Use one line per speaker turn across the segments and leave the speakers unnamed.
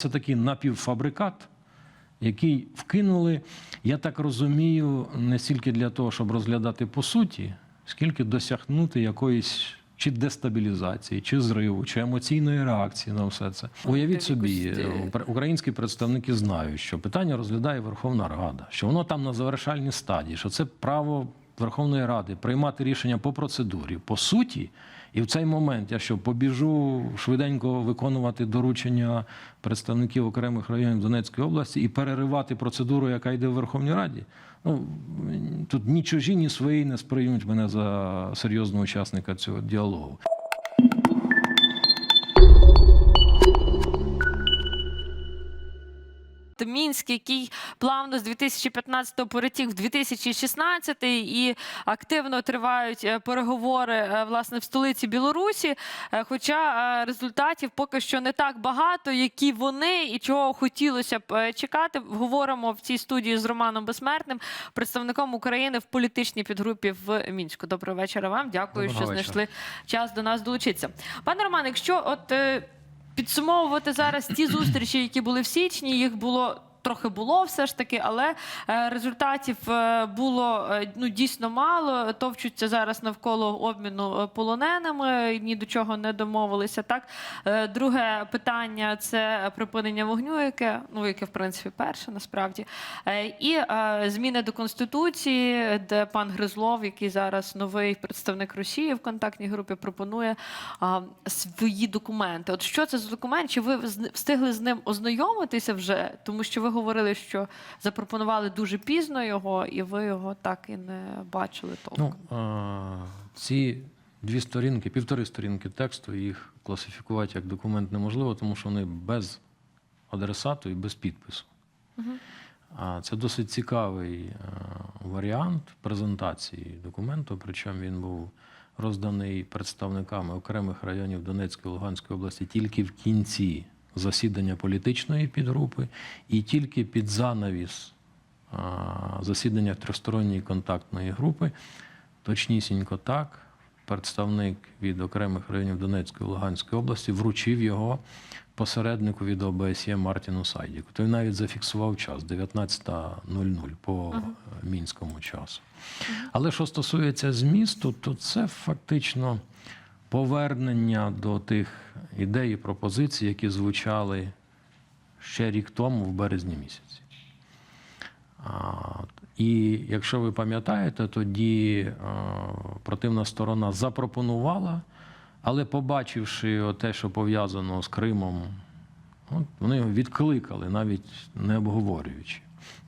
Це такий напівфабрикат, який вкинули, я так розумію, не стільки для того, щоб розглядати по суті, скільки досягнути якоїсь чи дестабілізації, чи зриву, чи емоційної реакції на все це. Уявіть собі,
е,
пр- українські представники знають, що питання розглядає Верховна Рада, що воно там на завершальній стадії, що це право Верховної Ради приймати рішення по процедурі, по суті. І в цей момент я що побіжу швиденько виконувати доручення представників окремих районів Донецької області і переривати процедуру, яка йде в Верховній Раді. Ну тут ні чужі, ні свої не сприймуть мене за серйозного учасника цього діалогу.
Мінськ, який плавно з 2015-го перетік в 2016 і активно тривають е, переговори е, власне в столиці Білорусі. Е, Хоча результатів поки що не так багато, які вони і чого хотілося б чекати. Говоримо в цій студії з Романом Безсмертним, представником України в політичній підгрупі в Мінську. Доброго вечора вам. Дякую,
Доброго
що
вечора.
знайшли час до нас долучитися. Пане Роман, якщо от. Підсумовувати зараз ті зустрічі, які були в січні. Їх було. Трохи було все ж таки, але е, результатів е, було е, ну дійсно мало. Товчуться зараз навколо обміну полоненими, ні до чого не домовилися. Так друге питання це припинення вогню, яке ну яке в принципі перше насправді. І зміни до конституції, де пан Гризлов, який зараз новий представник Росії в контактній групі, пропонує свої документи. От що це за документ? Чи ви встигли з ним ознайомитися вже? Тому що ви говорили, що запропонували дуже пізно його, і ви його так і не бачили толком.
Ну, а, ці дві сторінки, півтори сторінки тексту, їх класифікувати як документ неможливо, тому що вони без адресату і без підпису. А це досить цікавий е, варіант презентації документу, причому він був розданий представниками окремих районів Донецької і Луганської області тільки в кінці засідання політичної підгрупи і тільки під занавіс засідання тристоронньої контактної групи. Точнісінько так, представник від окремих районів Донецької і Луганської області вручив його посереднику від ОБСЄ Мартіну Сайдіку. Той навіть зафіксував час 19.00 по е, мінському часу. Але що стосується змісту, то це фактично повернення до тих ідей і пропозицій, які звучали ще рік тому, в березні місяці. І якщо ви пам'ятаєте, тоді противна сторона запропонувала, але побачивши те, що пов'язано з Кримом, вони відкликали, навіть не обговорюючи.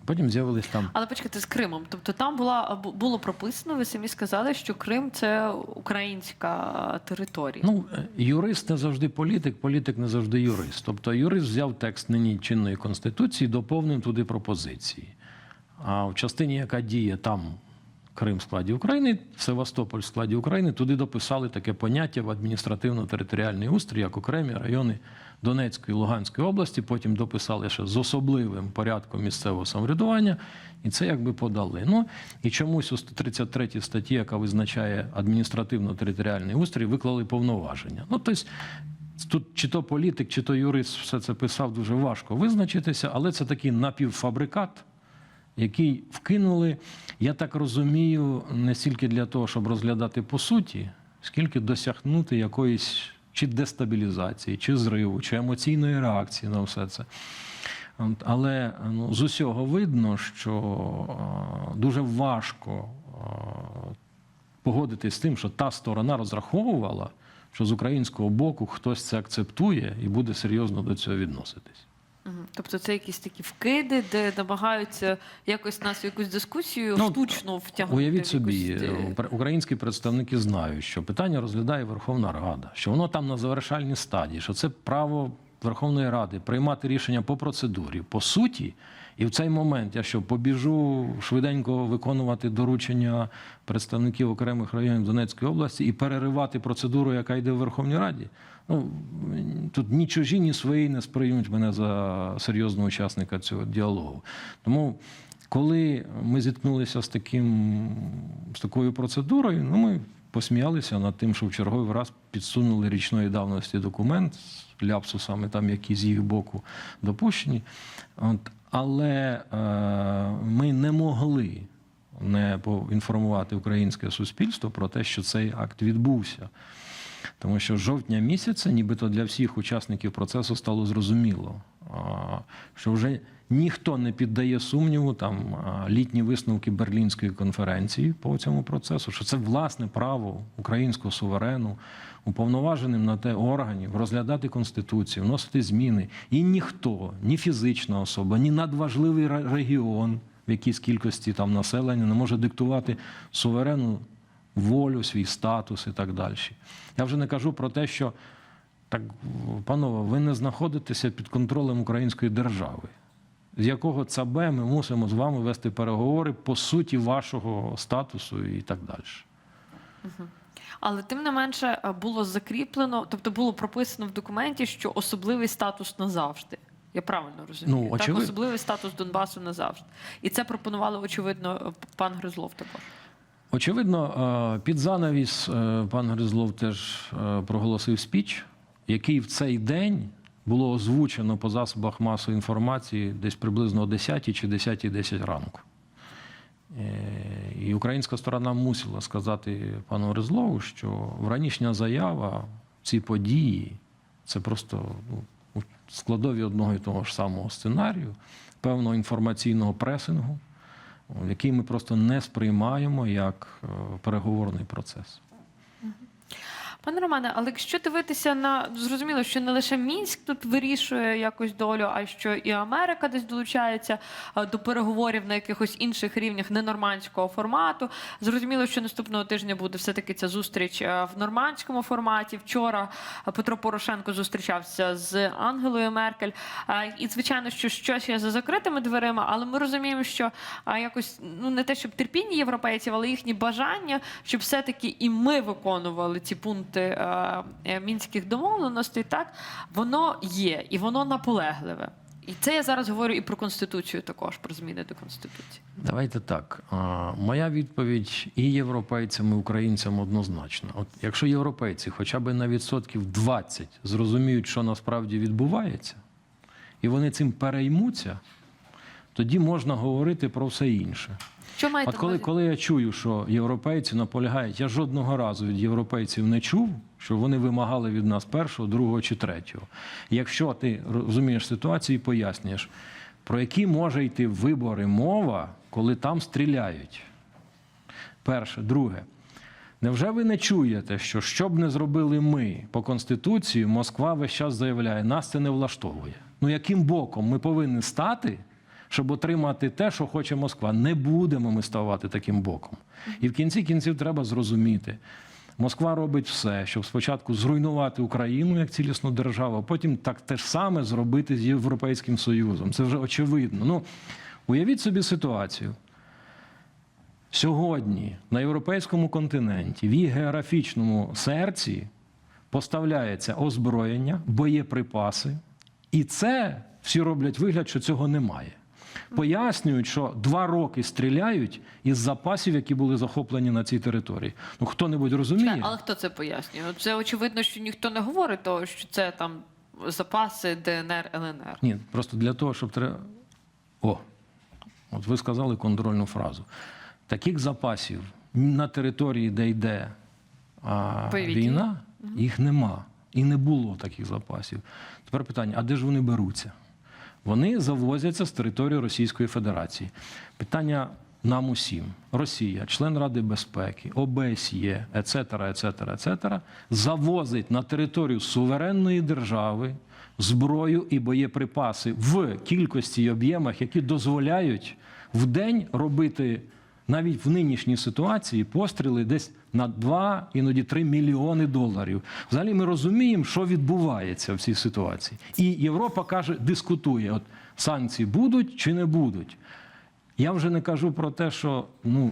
Потім з'явились там
Але почекайте з Кримом. Тобто там була бу- було прописано, ви самі сказали, що Крим це українська територія.
Ну, е, юрист не завжди політик, політик не завжди юрист. Тобто юрист взяв текст нині чинної конституції, доповнив туди пропозиції. А в частині, яка діє там Крим в складі України, Севастополь в складі України, туди дописали таке поняття в адміністративно-територіальний устрій, як окремі райони Донецької і Луганської області. Потім дописали ще з особливим порядком місцевого самоврядування, і це якби подали. Ну і чомусь у 133 статті, яка визначає адміністративно-територіальний устрій, виклали повноваження. Ну, тобто, Тут чи то політик, чи то юрист все це писав дуже важко визначитися, але це такий напівфабрикат, який вкинули, я так розумію, не стільки для того, щоб розглядати по суті, скільки досягнути якоїсь чи дестабілізації, чи зриву, чи емоційної реакції на все це. Але ну, з усього видно, що дуже важко погодитись з тим, що та сторона розраховувала, що з українського боку хтось це акцептує і буде серйозно до цього відноситись.
Тобто це якісь такі вкиди, де намагаються якось нас в якусь дискусію
Ну,
штучно втягнути.
Уявіть собі,
якусь, е,
е, українські представники знають, що питання розглядає Верховна Рада, що воно там на завершальній стадії, що це право Верховної Ради приймати рішення по процедурі, по суті. І в цей момент я що побіжу швиденько виконувати доручення представників окремих районів Донецької області і переривати процедуру, яка йде в Верховній Раді. Ну тут ні чужі, ні свої не сприймуть мене за серйозного учасника цього діалогу. Тому коли ми зіткнулися з таким з такою процедурою, ну ми посміялися над тим, що в черговий раз підсунули річної давності документ з ляпсусами, там які з їх боку допущені. От, але е, ми не могли не поінформувати українське суспільство про те, що цей акт відбувся. Тому що жовтня місяця, нібито для всіх учасників процесу стало зрозуміло, а, що вже ніхто не піддає сумніву там а, літні висновки Берлінської конференції по цьому процесу, що це власне право українського суверену, уповноваженим на те органів розглядати конституцію, вносити зміни. І ніхто, ні фізична особа, ні надважливий регіон в якійсь кількості там населення не може диктувати суверену волю, свій статус і так далі. Я вже не кажу про те, що так, панове, ви не знаходитеся під контролем української держави, з якого ЦАБ ми мусимо з вами вести переговори по суті вашого статусу і так далі.
Але тим не менше е, було закріплено, тобто було прописано в документі, що особливий статус назавжди. Я правильно розумію.
Ну,
так, особливий статус Донбасу назавжди. І це пропонували, очевидно, пан Гризлов також.
Очевидно, е, під занавіс е, пан Гризлов теж е, проголосив спіч, який в цей день було озвучено по засобах масової інформації десь приблизно о 10 чи 10.10 10 ранку. Е, І українська сторона мусила сказати пану Резлову, що вранішня заява, ці події це просто ну, складові одного і того ж самого сценарію, певного інформаційного пресингу який ми просто не сприймаємо як е, переговорний процес.
Пане Романе, але якщо дивитися на зрозуміло, що не лише Мінськ тут вирішує якось долю, а що і Америка десь долучається е, до переговорів на якихось інших рівнях ненормандського формату. Зрозуміло, що наступного тижня буде все-таки ця зустріч е, в нормандському форматі. Вчора е, Петро Порошенко зустрічався з Ангелою Меркель. І звичайно, що щось є за закритими дверима, але ми розуміємо, що якось ну не те, щоб терпіння європейців, але їхні бажання, щоб все-таки і ми виконували ці пункти е, е, мінських домовленостей, так воно є і воно наполегливе. І це я зараз говорю і про конституцію, також про зміни до конституції.
Давайте так. Моя відповідь і європейцям, і українцям однозначна. От якщо європейці хоча б на відсотків 20 зрозуміють, що насправді відбувається, і вони цим переймуться, тоді можна говорити про все інше.
Що маєте
От коли,
увазі?
коли я чую, що європейці наполягають, я жодного разу від європейців не чув, що вони вимагали від нас першого, другого чи третього. Якщо ти розумієш ситуацію і пояснюєш, про які може йти вибори мова, коли там стріляють. Перше, друге. Невже ви не чуєте, що що б не зробили ми по Конституції, Москва весь час заявляє, нас це не влаштовує. Ну яким боком ми повинні стати, щоб отримати те, що хоче Москва? Не будемо ми ставати таким боком. І в кінці кінців треба зрозуміти. Москва робить все, щоб спочатку зруйнувати Україну як цілісну державу, а потім так те ж саме зробити з Європейським Союзом. Це вже очевидно. Ну, уявіть собі ситуацію. Сьогодні на європейському континенті, в її географічному серці поставляється озброєння, боєприпаси, і це всі роблять вигляд, що цього немає. Пояснюють, що два роки стріляють із запасів, які були захоплені на цій території. Ну хто-небудь розуміє?
Але хто це пояснює? Це очевидно, що ніхто не говорить того, що це там запаси ДНР, ЛНР.
Ні, просто для того, щоб треба. О, от ви сказали контрольну фразу. Таких запасів на території, де йде а, війна, їх нема. І не було таких запасів. Тепер питання: а де ж вони беруться? Вони завозяться з території Російської Федерації. Питання нам усім. Росія, член Ради безпеки, ОБСЄ, ецетера, ецетера, ецетера, завозить на територію суверенної держави зброю і боєприпаси в кількості і об'ємах, які дозволяють в день робити навіть в нинішній ситуації постріли десь на 2, іноді 3 мільйони доларів. Взагалі ми розуміємо, що відбувається в цій ситуації. І Європа каже, дискутує: от санкції будуть чи не будуть. Я вже не кажу про те, що ну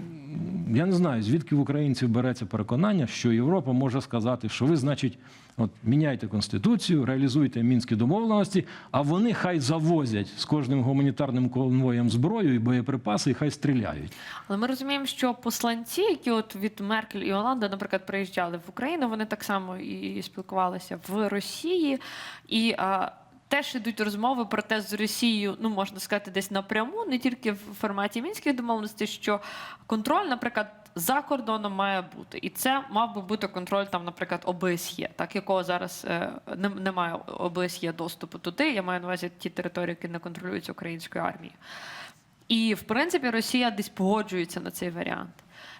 я не знаю, звідки в українців береться переконання, що Європа може сказати, що ви, значить, от міняйте конституцію, реалізуйте мінські домовленості, а вони хай завозять з кожним гуманітарним конвоєм зброю і боєприпаси, і хай стріляють.
Але ми розуміємо, що посланці, які от від Меркель і Оланда, наприклад, приїжджали в Україну, вони так само і спілкувалися в Росії. І а, теж йдуть розмови про те з Росією, ну можна сказати, десь напряму, не тільки в форматі мінських домовленостей, що контроль, наприклад. За кордоном має бути, і це мав би бути контроль там, наприклад, ОБСЄ, так якого зараз е, не- немає ОБСЄ доступу туди. Я маю на увазі ті території, які не контролюються українською армією. І в принципі Росія десь погоджується на цей варіант.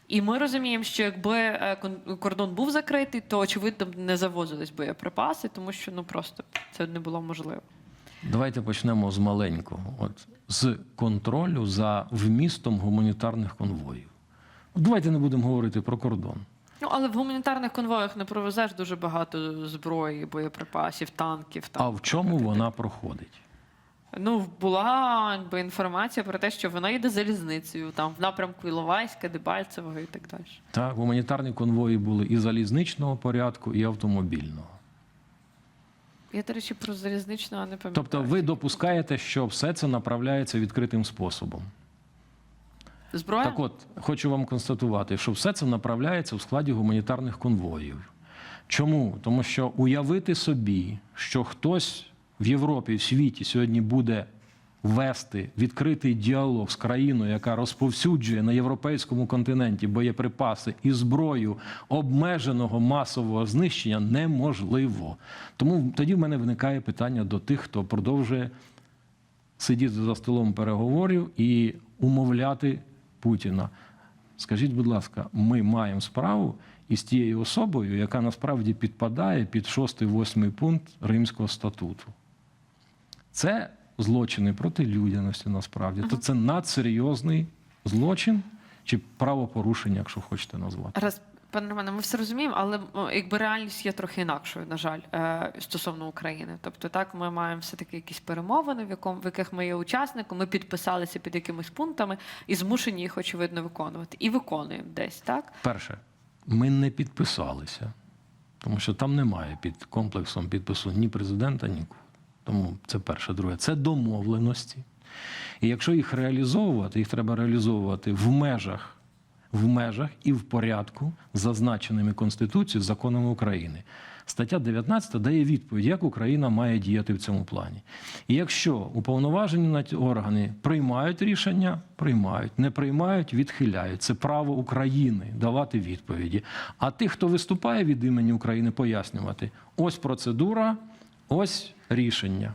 І ми розуміємо, що якби е, кордон був закритий, то очевидно не завозились боєприпаси, тому що ну просто це не було можливо.
Давайте почнемо з маленького, от з контролю за вмістом гуманітарних конвоїв. Давайте не будемо говорити про кордон.
Ну але в гуманітарних конвоях не провезеш дуже багато зброї, боєприпасів, танків. Там.
А в чому вона проходить?
Ну була якби, інформація про те, що вона йде залізницею, там в напрямку Іловайська, Дебальцевого і так далі.
Так, гуманітарні конвої були і залізничного порядку, і автомобільного.
Я, до речі, про залізничну, а не пам'ятаю.
Тобто ви допускаєте, що все це направляється відкритим способом.
зброя?
Так от, хочу вам констатувати, що все це направляється у складі гуманітарних конвоїв. Чому? Тому що уявити собі, що хтось в Європі, в світі сьогодні буде вести відкритий діалог з країною, яка розповсюджує на європейському континенті боєприпаси і зброю обмеженого масового знищення, неможливо. Тому тоді в мене виникає питання до тих, хто продовжує сидіти за столом переговорів і умовляти Путіна. Скажіть, будь ласка, ми маємо справу із тією особою, яка насправді підпадає під 6-8 пункт Римського статуту. Це злочини проти людяності, насправді. То це надсерйозний злочин чи правопорушення, якщо хочете назвати.
Раз, пане Романе, ми все розуміємо, але якби реальність є трохи інакшою, на жаль, е, стосовно України. Тобто, так, ми маємо все-таки якісь перемовини, в, якому, в яких ми є учасником, ми підписалися під якимись пунктами і змушені їх, очевидно, виконувати. І виконуємо десь, так?
Перше, ми не підписалися, тому що там немає під комплексом підпису ні президента, ні. Тому це перше. Друге, це домовленості. І якщо їх реалізовувати, їх треба реалізовувати в межах, в межах і в порядку, зазначеними Конституцією, законами України. Стаття 19 дає відповідь, як Україна має діяти в цьому плані. І якщо уповноважені на органи приймають рішення, приймають, не приймають, відхиляють. Це право України давати відповіді. А тих, хто виступає від імені України, пояснювати: ось процедура, ось рішення.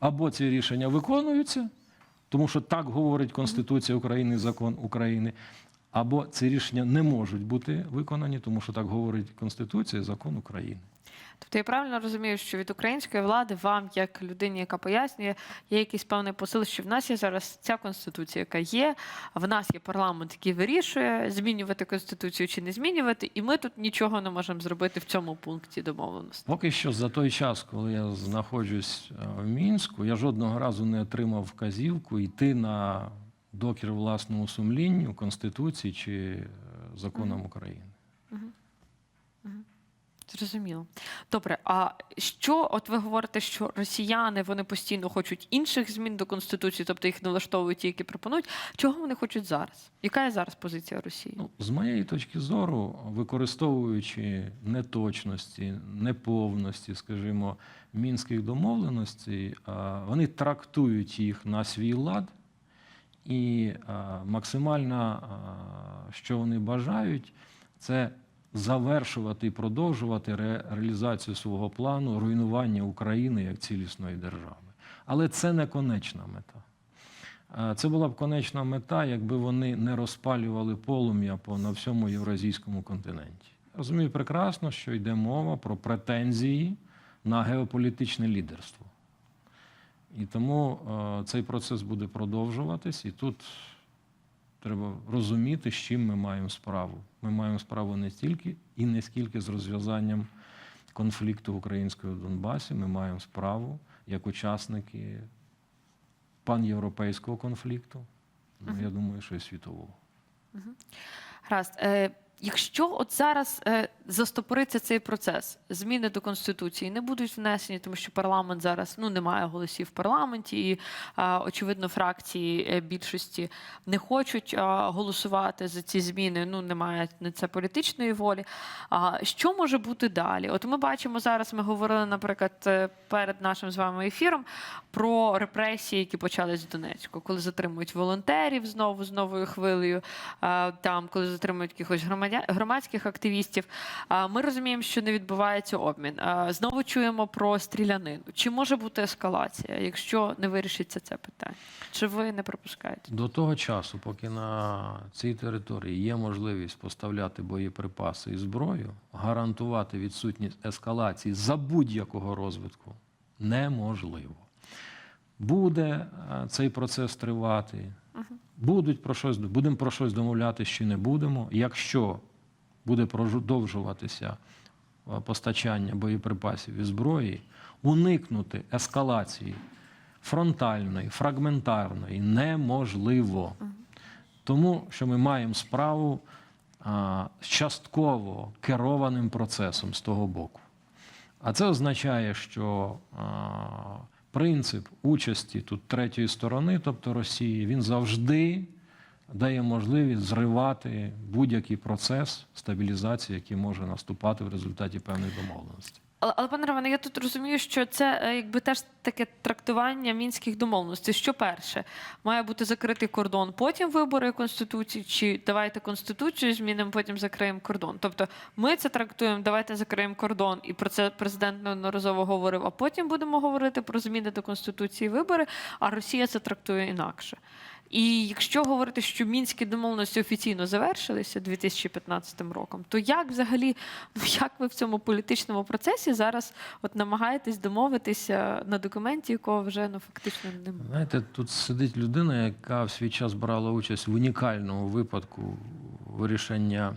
Або ці рішення виконуються, тому що так говорить Конституція України закон України. Або ці рішення не можуть бути виконані, тому що так говорить Конституція закон України.
Тобто я правильно розумію, що від української влади вам, як людині, яка пояснює, є якийсь певний посил, що в нас є зараз ця конституція, яка є, в нас є парламент, який вирішує, змінювати конституцію чи не змінювати, і ми тут нічого не можемо зробити в цьому пункті домовленості.
Поки що за той час, коли я знаходжусь е, в Мінську, я жодного разу не отримав вказівку йти на докір власному сумлінню, Конституції чи е, законам України.
Зрозуміло. Добре, а що, от ви говорите, що росіяни вони постійно хочуть інших змін до конституції, тобто їх не влаштовують ті, які пропонують. Чого вони хочуть зараз? Яка є зараз позиція Росії?
Ну, з моєї точки зору, використовуючи неточності, неповності, скажімо, мінських домовленостей, вони трактують їх на свій лад, і максимально, що вони бажають, це завершувати і продовжувати ре- реалізацію свого плану руйнування України як цілісної держави. Але це не конечна мета. Це була б конечна мета, якби вони не розпалювали полум'я по на всьому євразійському континенті. Розумію прекрасно, що йде мова про претензії на геополітичне лідерство. І тому е, цей процес буде продовжуватись, і тут треба розуміти, з чим ми маємо справу. Ми маємо справу не стільки і не скільки з розв'язанням конфлікту українського Донбасі. Ми маємо справу як учасники панєвропейського конфлікту, ну, я думаю, що і світового.
Гаразд. Якщо от зараз е, застопориться цей процес, зміни до конституції не будуть внесені, тому що парламент зараз ну немає голосів в парламенті, і очевидно, фракції е, більшості не хочуть голосувати за ці зміни. Ну немає на це політичної волі. А що може бути далі? От ми бачимо зараз. Ми говорили, наприклад, е, перед нашим з вами ефіром про репресії, які почались в Донецьку, коли затримують волонтерів знову з новою хвилею, там, коли затримують якихось громадя- громадських активістів. Ми розуміємо, що не відбувається обмін. Знову чуємо про стрілянину. Чи може бути ескалація, якщо не вирішиться це питання? Чи ви не пропускаєте?
До того часу, поки на цій території є можливість поставляти боєприпаси і зброю, гарантувати відсутність ескалації за будь-якого розвитку неможливо. Буде цей процес тривати, будуть про щось, будемо про щось домовлятися чи не будемо. Якщо буде продовжуватися е, постачання боєприпасів і зброї, уникнути ескалації фронтальної, фрагментарної неможливо. Тому що ми маємо справу а, з частково керованим процесом з того боку. А це означає, що а, принцип участі тут третьої сторони, тобто Росії, він завжди дає можливість зривати будь-який процес стабілізації, який може наступати в результаті певної домовленостей.
Але, але пане Романе, я тут розумію, що це е, якби теж таке трактування мінських домовленостей. Що перше має бути закритий кордон, потім вибори конституції, чи давайте конституцію змінимо, потім закриємо кордон. Тобто ми це трактуємо, давайте закриємо кордон, і про це президент неодноразово говорив. А потім будемо говорити про зміни до конституції, вибори. А Росія це трактує інакше. І якщо говорити, що мінські домовленості офіційно завершилися 2015 роком, то як взагалі, ну як ви в цьому політичному процесі зараз от намагаєтесь домовитися на документі, якого вже ну фактично немає?
Знаєте, тут сидить людина, яка в свій час брала участь в унікальному випадку вирішення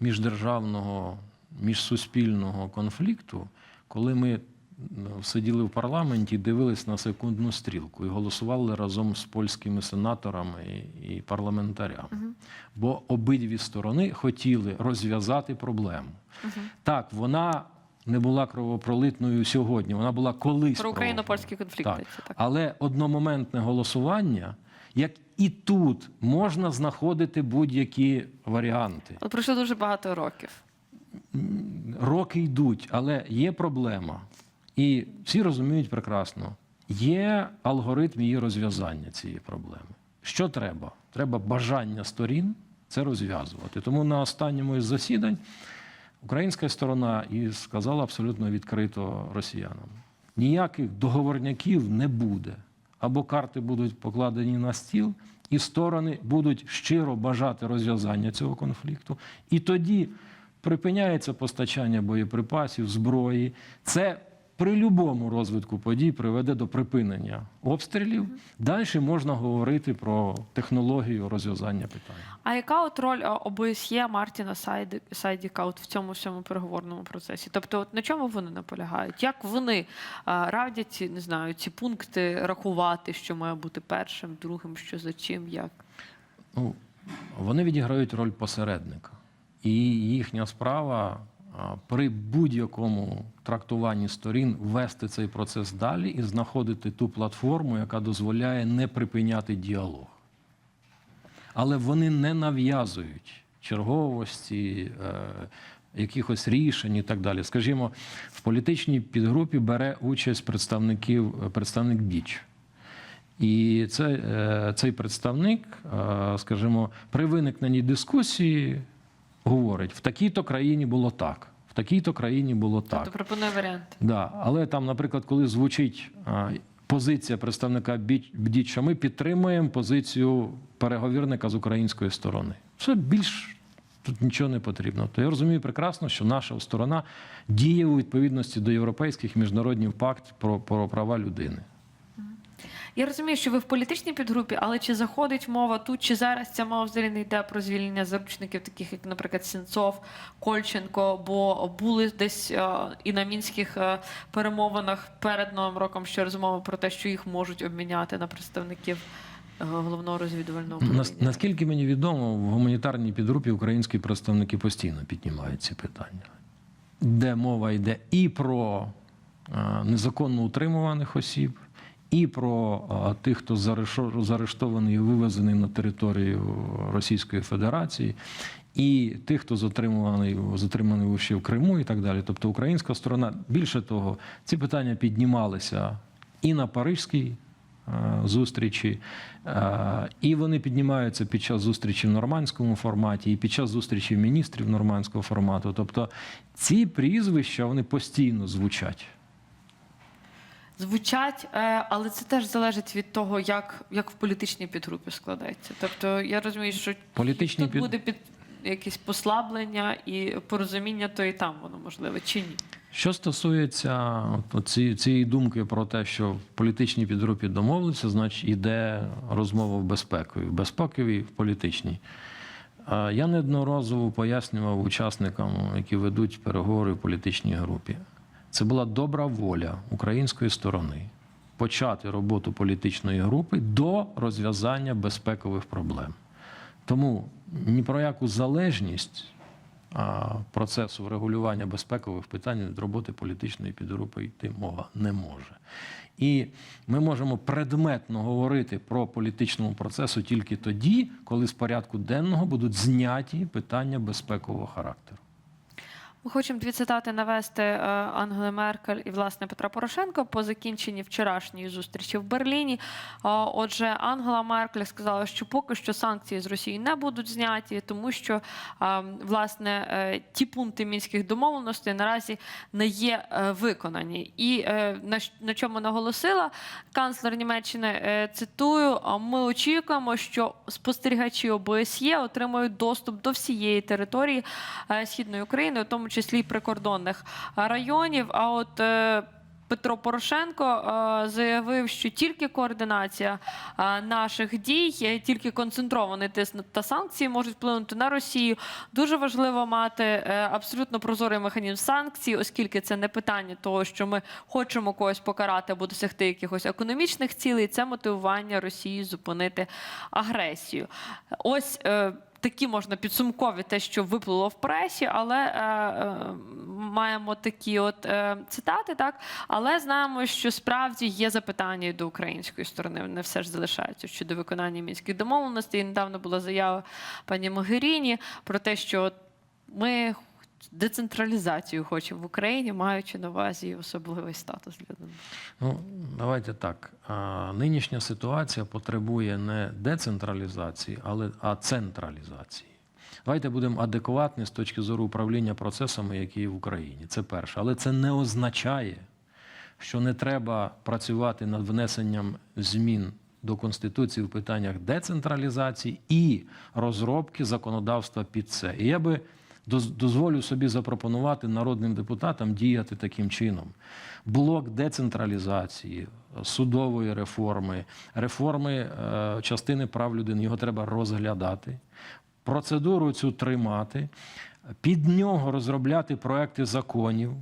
міждержавного, міжсуспільного конфлікту, коли ми сиділи в парламенті, і дивились на секундну стрілку і голосували разом з польськими сенаторами і, парламентарями. Бо обидві сторони хотіли розв'язати проблему. Так, вона не була кровопролитною сьогодні, вона була колись.
Про україно-польський конфлікт.
Так.
так.
Але одномоментне голосування, як і тут, можна знаходити будь-які варіанти.
От пройшло дуже багато років.
Роки йдуть, але є проблема. І всі розуміють прекрасно, є алгоритм її розв'язання цієї проблеми. Що треба? Треба бажання сторін це розв'язувати. Тому на останньому із засідань українська сторона і сказала абсолютно відкрито росіянам: ніяких договорняків не буде. Або карти будуть покладені на стіл, і сторони будуть щиро бажати розв'язання цього конфлікту. І тоді припиняється постачання боєприпасів, зброї. Це при будь-якому розвитку подій приведе до припинення обстрілів. Далі можна говорити про технологію розв'язання питання.
А яка от роль ОБСЄ Мартіна Сайдіка от в цьому всьому переговорному процесі? Тобто, от на чому вони наполягають? Як вони радять не знаю, ці пункти рахувати, що має бути першим, другим, що за чим, як?
Ну, вони відіграють роль посередника. І їхня справа при будь-якому трактуванні сторін вести цей процес далі і знаходити ту платформу, яка дозволяє не припиняти діалог. Але вони не нав'язують черговості, е, якихось рішень і так далі. Скажімо, в політичній підгрупі бере участь представників, представник Біч. І це, е, цей представник, е, скажімо, при виникненні дискусії говорить: в такій-то країні було так, в такій-то країні було так.
Тобто пропонує варіанти.
Да. Але там, наприклад, коли звучить позиція представника Біч- Бдіча, ми підтримуємо позицію переговірника з української сторони. Все більш тут нічого не потрібно. То я розумію прекрасно, що наша сторона діє у відповідності до європейських міжнародних пактів про, про права людини.
Я розумію, що ви в політичній підгрупі, але чи заходить мова тут, чи зараз ця мова взагалі не йде про звільнення заручників, таких як, наприклад, Сенцов, Кольченко, бо були десь е, і на мінських е, перемовинах перед новим роком ще розмови про те, що їх можуть обміняти на представників е, головного розвідувального управління.
наскільки мені відомо, в гуманітарній підгрупі українські представники постійно піднімають ці питання, де мова йде і про незаконно утримуваних осіб, і про тих, хто заарештований і вивезений на територію Російської Федерації, і тих, хто затриманий, затриманий ще в Криму і так далі. Тобто українська сторона, більше того, ці питання піднімалися і на Парижській е, зустрічі, е, і вони піднімаються під час зустрічі в нормандському форматі, і під час зустрічі міністрів нормандського формату. Тобто ці прізвища вони постійно звучать.
Звучать, е, але це теж залежить від того, як, як в політичній підгрупі складається. Тобто я розумію, що
Політичні
тут
під-
буде під якісь послаблення і порозуміння, то і там воно можливе чи ні.
Що стосується от ці- цієї думки про те, що в політичній підгрупі домовилися, значить іде розмова в безпековій, в безпековій, в політичній. Я неодноразово пояснював учасникам, які ведуть переговори в політичній групі. Це була добра воля української сторони почати роботу політичної групи до розв'язання безпекових проблем. Тому ні про яку залежність процесу врегулювання безпекових питань від роботи політичної підгрупи йти мова не може. І ми можемо предметно говорити про політичному процесу тільки тоді, коли з порядку денного будуть зняті питання безпекового характеру.
Ми хочемо дві цитати навести е, Ангели Меркель і власне Петра Порошенка по закінченні вчорашньої зустрічі в Берліні. Отже, Ангела Меркель сказала, що поки що санкції з Росії не будуть зняті, тому що власне е, ті пункти мінських домовленостей наразі не є е, виконані. І е, на чому наголосила канцлер Німеччини е, цитую: ми очікуємо, що спостерігачі ОБСЄ отримають доступ до всієї території е, східної України, у тому числі прикордонних районів. А от е, Петро Порошенко е, заявив, що тільки координація е, наших дій, тільки концентрований тиск та санкції можуть вплинути на Росію. Дуже важливо мати абсолютно прозорий механізм санкцій, оскільки це не питання того, що ми хочемо когось покарати або досягти якихось економічних цілей. Це мотивування Росії зупинити агресію. Ось. Такі можна підсумкові те, що виплило в пресі, але е, е, маємо такі от е, цитати, так але знаємо, що справді є запитання до української сторони. Вони все ж залишаються щодо виконання мінських домовленостей. І недавно була заява пані Могеріні про те, що ми децентралізацію хочемо в Україні, маючи на увазі особливий статус для.
Ну, давайте так. Нинішня ситуація потребує не децентралізації, але а централізації. Давайте будемо адекватні з точки зору управління процесами, які є в Україні. Це перше. Але це не означає, що не треба працювати над внесенням змін до Конституції в питаннях децентралізації і розробки законодавства під це. І я би дозволю собі запропонувати народним депутатам діяти таким чином. Блок децентралізації, судової реформи, реформи е, частини прав людини, його треба розглядати, процедуру цю тримати, під нього розробляти проекти законів.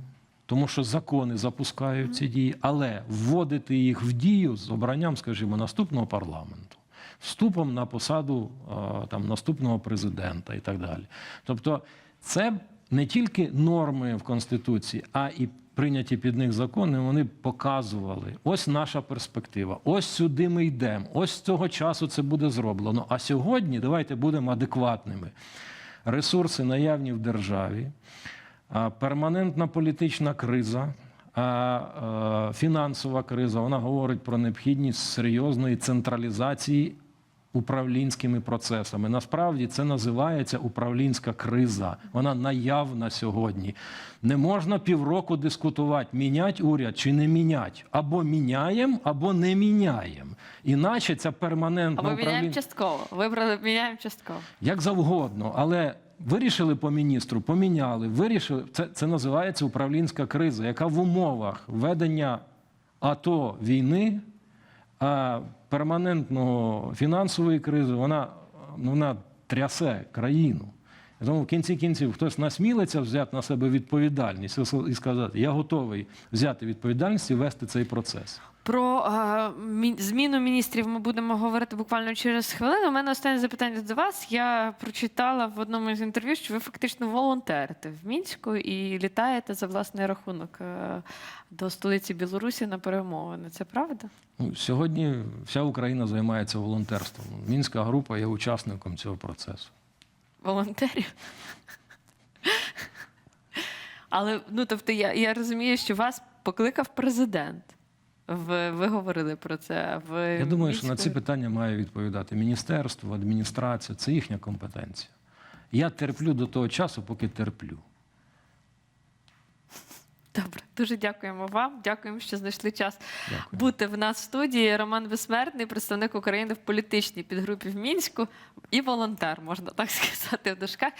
Тому що закони запускають ці дії, але вводити їх в дію з обранням, скажімо, наступного парламенту, вступом на посаду е, там, наступного президента і так далі. Тобто, це не тільки норми в Конституції, а і прийняті під них закони, вони показували: ось наша перспектива, ось сюди ми йдемо, ось з цього часу це буде зроблено. А сьогодні давайте будемо адекватними. Ресурси наявні в державі, перманентна політична криза, фінансова криза. Вона говорить про необхідність серйозної централізації управлінськими процесами. Насправді це називається управлінська криза. Вона наявна сьогодні. Не можна півроку дискутувати, мінять уряд чи не мінять. Або міняємо, або не міняємо. Іначе ця перманентна
Або міняємо частково. Вибрали, міняємо частково.
Як завгодно, але вирішили по міністру, поміняли, вирішили. Це, це називається управлінська криза, яка в умовах ведення АТО війни, перманентного фінансової кризи, вона, ну, вона трясе країну. І Тому в кінці кінців хтось насмілиться взяти на себе відповідальність і сказати, я готовий взяти відповідальність і вести цей процес.
Про зміну міністрів ми будемо говорити буквально через хвилину. У мене останнє запитання до вас. Я прочитала в одному з інтерв'ю, що ви фактично волонтерите в Мінську і літаєте за власний рахунок е, до столиці Білорусі на перемовини. Це правда?
Ну, сьогодні вся Україна займається волонтерством. Мінська група є учасником цього процесу.
Волонтерів? Але ну тобто я, я розумію, що вас покликав президент. Ви, ви говорили про це в
Я думаю, що на ці питання має відповідати міністерство, адміністрація. Це їхня компетенція. Я терплю до того часу, поки терплю.
Добре, дуже дякуємо вам. Дякуємо, що знайшли час
Дякую.
бути в нас в студії. Роман Безсмертний, представник України в політичній підгрупі в Мінську і волонтер, можна так сказати, в дужках.